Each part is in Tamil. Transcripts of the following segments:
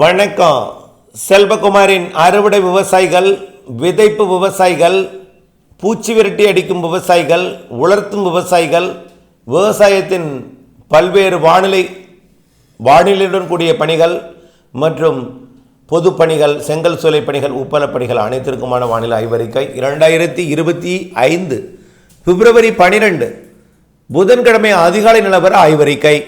வணக்கம். செல்வகுமாரின் அறுவடை விவசாயிகள் விதைப்பு விவசாயிகள் பூச்சி விரட்டி அடிக்கும் விவசாயிகள் உலர்த்தும் விவசாயிகள் விவசாயத்தின் பல்வேறு வானிலை வானிலையுடன் கூடிய பணிகள் மற்றும் பொது பணிகள் செங்கல் சூளை பணிகள் உப்பளப் பணிகள் அனைத்திற்குமான வானிலை ஆய்வறிக்கை இரண்டாயிரத்தி இருபத்தி ஐந்து பிப்ரவரி பனிரெண்டு புதன்கிழமை அதிகாலை நிலவர ஆய்வறிக்கை.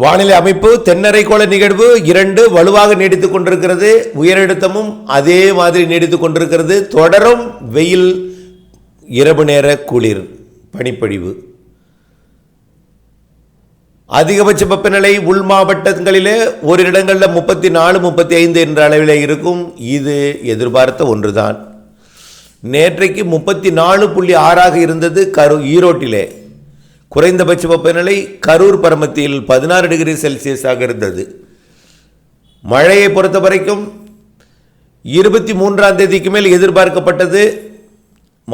வானிலை அமைப்பு தென்னரைக்கோள நிகழ்வு இரண்டு வலுவாக நீடித்துக் கொண்டிருக்கிறது. உயரழுத்தமும் அதே மாதிரி நீடித்துக் கொண்டிருக்கிறது. தொடரும் வெயில் இரவு நேர குளிர் பனிப்பொழிவு. அதிகபட்ச வெப்பநிலை உள் மாவட்டங்களிலே ஒரு இடங்களில் முப்பத்தி நாலு முப்பத்தி ஐந்து என்ற அளவில் இருக்கும். இது எதிர்பார்த்த ஒன்றுதான். நேற்றைக்கு முப்பத்தி நாலு புள்ளி ஆறாக இருந்தது கரு ஈரோட்டிலே. குறைந்தபட்ச வெப்பநிலை கரூர் பரமத்தியில் பதினாறு டிகிரி செல்சியஸாக இருந்தது. மழையை பொறுத்த வரைக்கும் இருபத்தி மூன்றாம் தேதிக்கு மேல் எதிர்பார்க்கப்பட்டது.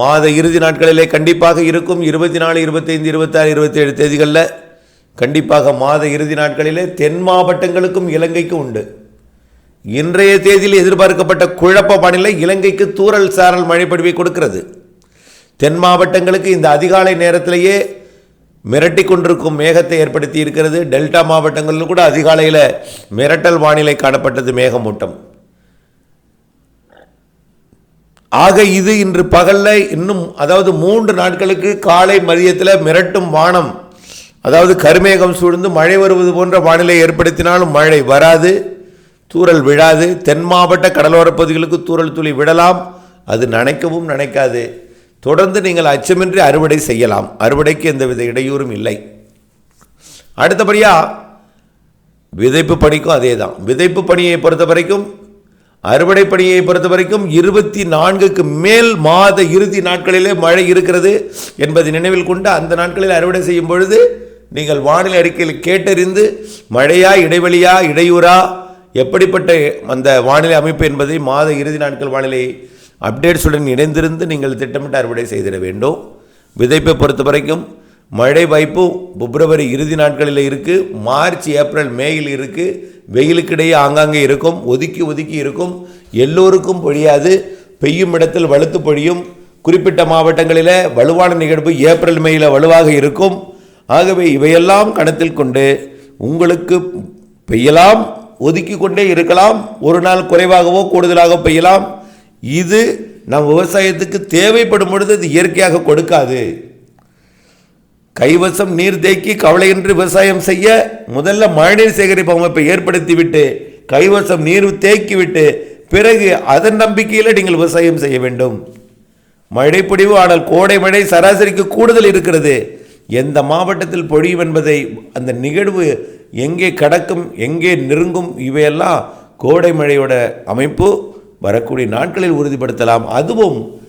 மாத இறுதி நாட்களிலே கண்டிப்பாக இருக்கும் இருபத்தி நாலு இருபத்தைந்து இருபத்தாறு இருபத்தேழு தேதிகளில் கண்டிப்பாக மாத இறுதி நாட்களிலே தென் மாவட்டங்களுக்கும் இலங்கைக்கும் உண்டு. இன்றைய தேதியில் எதிர்பார்க்கப்பட்ட குழப்ப வானிலை இலங்கைக்கு தூறல் சாரல் மழைப்படிவை கொடுக்கிறது. தென் மாவட்டங்களுக்கு இந்த அதிகாலை நேரத்திலேயே மிரட்டி கொண்டிருக்கும் மேகத்தை ஏற்படுத்தி இருக்கிறது. டெல்டா மாவட்டங்களில் கூட அதிகாலையில் மிரட்டல் வானிலை காணப்பட்டது மேகமூட்டம். ஆக இது இன்று பகலில் இன்னும் அதாவது மூன்று நாட்களுக்கு காலை மதியத்தில் மிரட்டும் வானம். அதாவது கருமேகம் சூழ்ந்து மழை வருவது போன்ற வானிலை ஏற்படுத்தினாலும் மழை வராது. தூறல் விழாது. தென் மாவட்ட கடலோரப் பகுதிகளுக்கு தூறல் துளி விடலாம். அது நனைக்கவும் நினைக்காது. தொடர்ந்து நீங்கள் அச்சமின்றி அறுவடை செய்யலாம். அறுவடைக்கு எந்தவித இடையூறும் இல்லை. அடுத்தபடியாக விதைப்பு பணிக்கும் அதே தான் விதைப்பு பணியை பொறுத்த வரைக்கும் அறுவடை பணியை பொறுத்த வரைக்கும் இருபத்தி நான்குக்கு மேல் மாத இறுதி நாட்களிலே மழை இருக்கிறது என்பதை நினைவில் கொண்டு அந்த நாட்களில் அறுவடை செய்யும் பொழுது நீங்கள் வானிலை அறிக்கையில் கேட்டறிந்து மழையா இடைவெளியா இடையூறா எப்படிப்பட்ட அந்த வானிலை அமைப்பு என்பதை மாத இறுதி நாட்கள் வானிலை அப்டேட்ஸுடன் இணைந்திருந்து நீங்கள் திட்டமிட்டு அறுவடை செய்திட வேண்டும். விதைப்பை பொறுத்த வரைக்கும் மழை வாய்ப்பு பிப்ரவரி இறுதி நாட்களில் இருக்குது மார்ச் ஏப்ரல் மேயில் இருக்குது வெயிலுக்கிடையே ஆங்காங்கே இருக்கும். ஒதுக்கி ஒதுக்கி இருக்கும். எல்லோருக்கும் பொழியாது. பெய்யும் இடத்தில் வலுத்து பொழியும். குறிப்பிட்ட மாவட்டங்களில் வலுவான நிகழ்வு ஏப்ரல் மேயில் வலுவாக இருக்கும். ஆகவே இவையெல்லாம் கணத்தில் கொண்டு உங்களுக்கு பெய்யலாம் ஒதுக்கி கொண்டே இருக்கலாம். ஒரு நாள் குறைவாகவோ கூடுதலாக பெய்யலாம். இது நம் விவசாயத்துக்கு தேவைப்படும் பொழுது அது இயற்கையாக கொடுக்காது. கைவசம் நீர் தேக்கி கவலையின்றி விவசாயம் செய்ய முதல்ல மழைநீர் சேகரிப்பு அமைப்பை ஏற்படுத்திவிட்டு கைவசம் நீர் தேக்கிவிட்டு பிறகு அதன் நம்பிக்கையில் நீங்கள் விவசாயம் செய்ய வேண்டும். மழைப்பொழிவு ஆனால் கோடை மழை சராசரிக்கு கூடுதல் இருக்கிறது. எந்த மாவட்டத்தில் பொழியும் என்பதை அந்த நிகழ்வு எங்கே கடக்கும் எங்கே நெருங்கும் இவையெல்லாம் கோடை மழையோட அமைப்பு. வரக்கூடிய நாட்களில் உறுதிப்படுத்தலாம். அதுவும்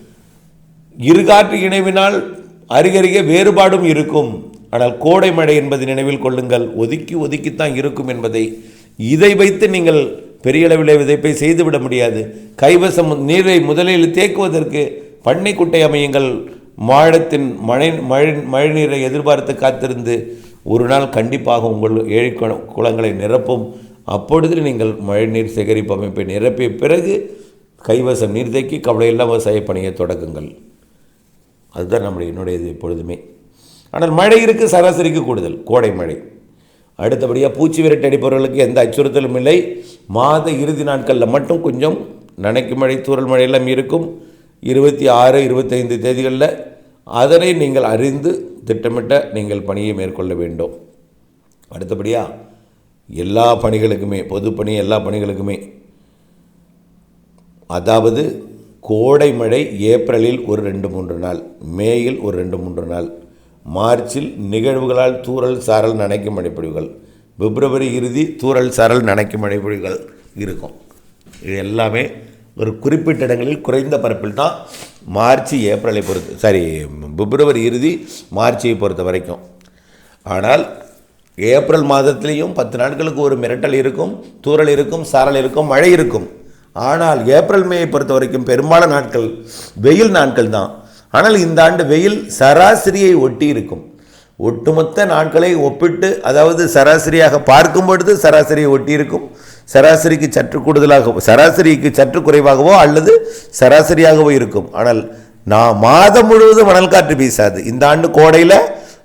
இருகாற்று இணைவினால் அருகருகே வேறுபாடும் இருக்கும். ஆனால் கோடை மழை என்பதை நினைவில் கொள்ளுங்கள். ஒதுக்கி ஒதுக்கித்தான் இருக்கும் என்பதை. இதை வைத்து நீங்கள் பெரிய அளவில் விதைப்பை செய்துவிட முடியாது. கைவசம் நீரை முதலில் தேக்குவதற்கு பண்ணை குட்டை அமையுங்கள். மாழத்தின் மழை மழை மழைநீரை எதிர்பார்த்து காத்திருந்து ஒரு நாள் கண்டிப்பாக உங்கள் ஏழை குள- குளங்களை நிரப்பும். அப்பொழுது நீங்கள் மழைநீர் சேகரிப்பு அமைப்பை நிரப்பிய பிறகு கைவசம் நீர் தேக்கி கவலையில்லா விவசாய பணியை தொடக்குங்கள் அதுதான் நம்முடைய என்னுடையது எப்பொழுதுமே. ஆனால் மழை இருக்குது சராசரிக்கு கூடுதல். கோடை மழை. அடுத்தபடியாக பூச்சி விரட்டு அடிப்பவர்களுக்கு எந்த அச்சுறுத்தலும் இல்லை. மாத இறுதி நாட்களில் மட்டும் கொஞ்சம் நனைக்கும் மழை தூரல் மழையெல்லாம் இருக்கும். இருபத்தி ஆறு இருபத்தைந்து தேதிகளில் அதனை நீங்கள் அறிந்து திட்டமிட்ட நீங்கள் பணியை மேற்கொள்ள வேண்டும். அடுத்தபடியாக எல்லா பணிகளுக்குமே பொதுப்பணி எல்லா பணிகளுக்குமே. அதாவது கோடை மழை ஏப்ரலில் ஒரு ரெண்டு மூன்று நாள் மேயில் ஒரு ரெண்டு மூன்று நாள் மார்ச்சில் நிகழ்வுகளால் தூரல் சாரல் நனைக்கும் மழைப்பொழிவுகள் பிப்ரவரி இறுதி தூரல் சாரல் நனைக்கும் மழைப்பொழிவுகள் இருக்கும். இது எல்லாமே ஒரு குறிப்பிட்ட இடங்களில் குறைந்த பரப்பில் தான் மார்ச் ஏப்ரலை பொறுத்து சாரி பிப்ரவரி இறுதி மார்ச்சை பொறுத்த வரைக்கும். ஆனால் ஏப்ரல் மாதத்திலையும் பத்து நாட்களுக்கு ஒரு மிரட்டல் இருக்கும் தூறல் இருக்கும் சாரல் இருக்கும் மழை இருக்கும். ஆனால் ஏப்ரல் மேயை பொறுத்த வரைக்கும் பெரும்பாலான நாட்கள் வெயில் நாட்கள் தான். ஆனால் இந்த ஆண்டு வெயில் சராசரியை ஒட்டி இருக்கும். ஒட்டுமொத்த நாட்களை ஒப்பிட்டு அதாவது சராசரியாக பார்க்கும் பொழுது சராசரியை ஒட்டியிருக்கும் சராசரிக்கு சற்று கூடுதலாக சராசரிக்கு சற்று குறைவாகவோ அல்லது சராசரியாகவோ இருக்கும். ஆனால் நான் மாதம் முழுவதும் மணல் காற்று வீசாது. இந்த ஆண்டு கோடையில்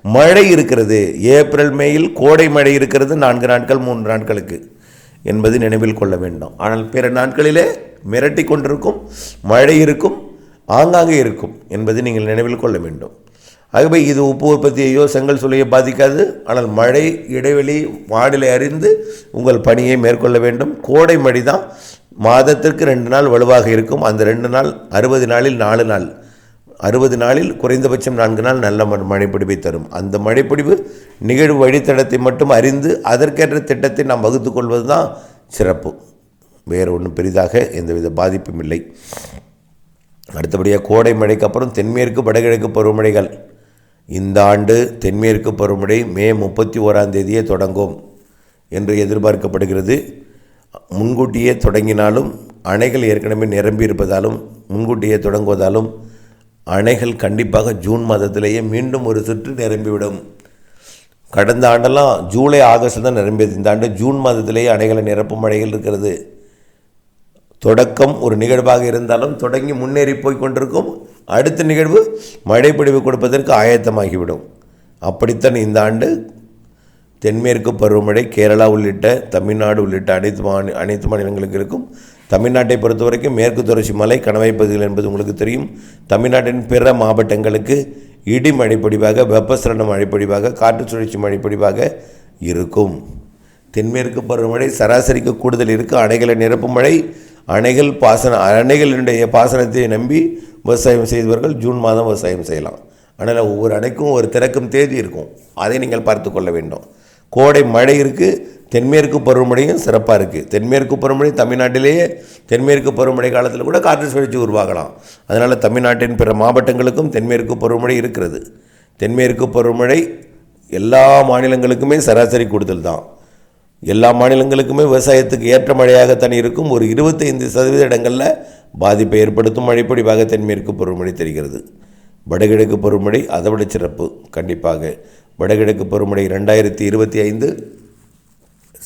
மழை இருக்கிறது. ஏப்ரல் மேயில் கோடை மழை இருக்கிறது நான்கு நாட்கள் மூன்று நாட்களுக்கு என்பது நினைவில் கொள்ள வேண்டும். ஆனால் பிற நாட்களிலே மிரட்டி கொண்டிருக்கும் மழை இருக்கும் ஆங்காங்கே இருக்கும் என்பது நீங்கள் நினைவில் கொள்ள வேண்டும். ஆகவே இது உப்பு உற்பத்தியையோ செங்கல் சூளையோ பாதிக்காது. ஆனால் மழை இடைவெளி வானிலை அறிந்து உங்கள் பணியை மேற்கொள்ள வேண்டும். கோடை மழை தான் மாதத்திற்கு ரெண்டு நாள் வலுவாக இருக்கும். அந்த ரெண்டு நாள் அறுபது நாளில் நாலு நாள் அறுபது நாளில் குறைந்தபட்சம் நான்கு நாள் நல்ல ம- தரும். அந்த மழைப்பிடிவு நிகழ்வு வழித்தடத்தை மட்டும் அறிந்து அதற்கேற்ற திட்டத்தை நாம் வகுத்து கொள்வது தான் சிறப்பு. வேறு ஒன்றும் பெரிதாக எந்தவித பாதிப்பும் இல்லை. அடுத்தபடியாக கோடை மழைக்கு அப்புறம் தென்மேற்கு வடகிழக்கு பருவமழைகள். இந்த ஆண்டு தென்மேற்கு பருவமழை மே முப்பத்தி ஓராம் தேதியே தொடங்கும் என்று எதிர்பார்க்கப்படுகிறது. முன்கூட்டியே தொடங்கினாலும் அணைகள் ஏற்கனவே நிரம்பி இருப்பதாலும் முன்கூட்டியே தொடங்குவதாலும் அணைகள் கண்டிப்பாக ஜூன் மாதத்திலேயே மீண்டும் ஒரு சுற்று நிரம்பிவிடும். கடந்த ஆண்டெல்லாம் ஜூலை ஆகஸ்ட் தான் நிரம்பியது. இந்த ஆண்டு ஜூன் மாதத்திலேயே அணைகளை நிரப்பும் மழைகள் இருக்கிறது. தொடக்கம் ஒரு நிகழ்வாக இருந்தாலும் தொடங்கி முன்னேறி போய் கொண்டிருக்கும். அடுத்த நிகழ்வு மழைப்பொழிவு கொடுப்பதற்கு ஆயத்தமாகிவிடும். அப்படித்தான் இந்த ஆண்டு தென்மேற்கு பருவமழை கேரளா உள்ளிட்ட தமிழ்நாடு உள்ளிட்ட அனைத்து மாநில அனைத்து மாநிலங்களுக்கு இருக்கும். தமிழ்நாட்டை பொறுத்த வரைக்கும் மேற்கு தொடர்ச்சி மலை கணவாய் பகுதிகள் என்பது உங்களுக்கு தெரியும். தமிழ்நாட்டின் பிற மாவட்டங்களுக்கு இடி மழைப்பொழிவாக வெப்பசலன மழைப்பொழிவாக காற்று சுழற்சி மழைப்பொழிவாக இருக்கும். தென்மேற்கு பருவமழை சராசரிக்கு கூடுதல் இருக்கு. அணைகளை நிரப்பும் மழை அணைகள் பாசன அணைகளினுடைய பாசனத்தை நம்பி விவசாயம் செய்தவர்கள் ஜூன் மாதம் விவசாயம் செய்யலாம். ஆனால் ஒவ்வொரு அணைக்கும் ஒரு திறக்கும் தேதி இருக்கும். அதை நீங்கள் பார்த்து கொள்ள வேண்டும். கோடை மழை இருக்குது தென்மேற்கு பருவமழையும் சிறப்பாக இருக்குது தென்மேற்கு பருவமழை தமிழ்நாட்டிலேயே தென்மேற்கு பருவமழை காலத்தில் கூட காற்று சுழற்சி உருவாகலாம். அதனால் தமிழ்நாட்டின் பிற மாவட்டங்களுக்கும் தென்மேற்கு பருவமழை இருக்கிறது. தென்மேற்கு பருவமழை எல்லா மாநிலங்களுக்குமே சராசரி கூடுதல் தான். எல்லா மாநிலங்களுக்குமே விவசாயத்துக்கு ஏற்ற மழையாகத்தான் இருக்கும். ஒரு இருபத்தைந்து சதவீத இடங்களில் பாதிப்பை ஏற்படுத்தும் மழைப்பொடிவாக தென்மேற்கு பருவமழை தெரிகிறது. வடகிழக்கு பருவமழை அதை விட சிறப்பு. கண்டிப்பாக வடகிழக்கு பருவமழை ரெண்டாயிரத்தி இருபத்தி ஐந்து.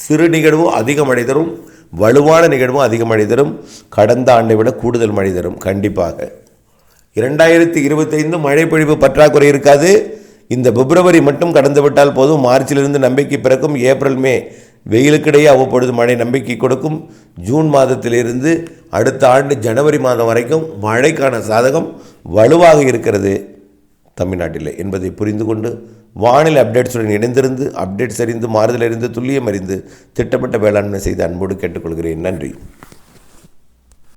சிறு நிகழ்வும் அதிக மழை தரும் வலுவான நிகழ்வும் அதிக மழை தரும் கடந்த ஆண்டை விட கூடுதல் மழை தரும் கண்டிப்பாக. இரண்டாயிரத்தி இருபத்தைந்து மழைப்பொழிவு பற்றாக்குறை இருக்காது. இந்த பிப்ரவரி மட்டும் கடந்து விட்டால் போதும். மார்ச்சிலிருந்து நம்பிக்கை பிறக்கும். ஏப்ரல் மே வெயிலுக்கிடையே அவ்வப்பொழுது மழை நம்பிக்கை கொடுக்கும். ஜூன் மாதத்திலிருந்து அடுத்த ஆண்டு ஜனவரி மாதம் வரைக்கும் மழைக்கான சாதகம் வலுவாக இருக்கிறது. தமிழ்நாட்டில் என்பதை புரிந்து கொண்டு வானிலை அப்டேட்ஸுடன் இணைந்திருந்து அப்டேட்ஸ் அறிந்து மாறுதல் அறிந்து துல்லியம் அறிந்து திட்டமிட்ட வேளாண்மை செய்து அன்போடு கேட்டுக்கொள்கிறேன். நன்றி.